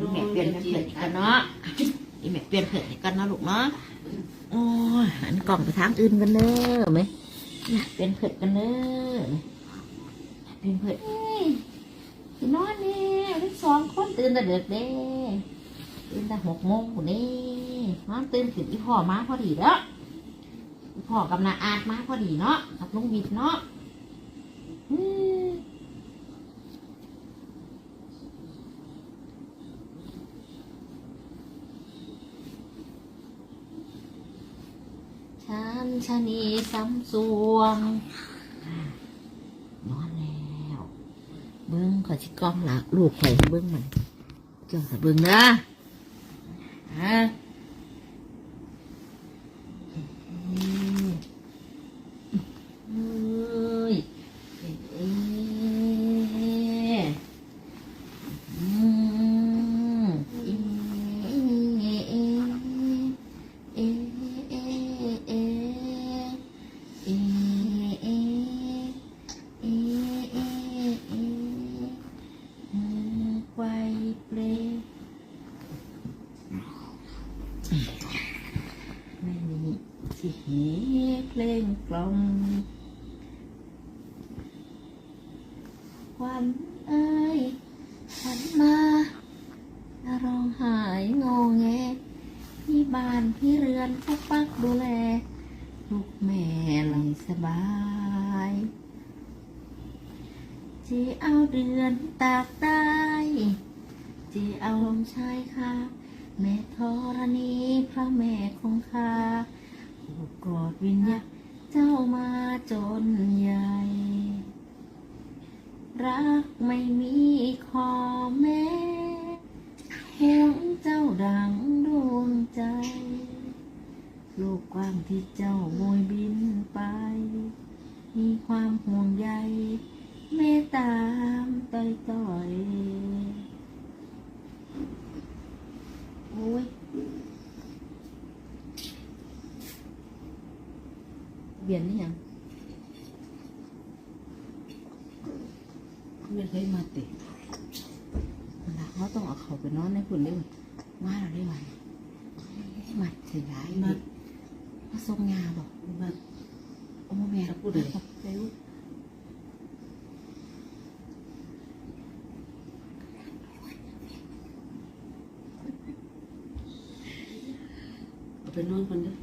ดูแม่เปลี่ยนเผือกกันเนาะอีแม่เปลี่ยนเผือกกันเนาะลูกเนาะโอ้ยหันกล่องไปทางอื่นกันเด้อไหมเปลี่ยนเผือกกันเด้อเปลี่ยนเผือกเอ้ยสินอนนี่ทั้งสองคนตื่นแต่เด็กเด้ตื่นแต่หกโมงคนนี้นอนตื่นขึ้นอีพ่อมาพอดีแล้วอีพ่อกับนาอาดมาพอดีเนาะกับลุงวิทย์เนาะอืม ฉันชนีสัมสวงนอนแล้ว เบิ้งขอชิกล้องละลูกข่อยเบิ้งมันเจ้าสะเบิ้งนะฮะอืมเอ้ยเอ๊ะ ไม่มีที่เพลงกลอมควันเอ้ยควันมาร้องไห้งอแงที่บ้านพี่เรือนพกปักดูแล ลูกแม่ไหลสบายจีเอาเดือนตากได้จีเอาลมชายค่ะ แม่ธรณีพระแม่คงคาผูกกอดวิญญาเจ้ามาจนใหญ่ รักไม่มีขอแม้ห่วงเจ้าดังดวงใจ โลกกว้างที่เจ้าโบยบินไป เบียนนี่ยังเลือกให้มาติมัละเขาต้องเอาเขาไปนอนในคุณได้ว่าเราได้ไหมมาเถือร้ายมัมาส่งงาบอกมาโอ้แม่พูดเลยไปนอนคนเดียว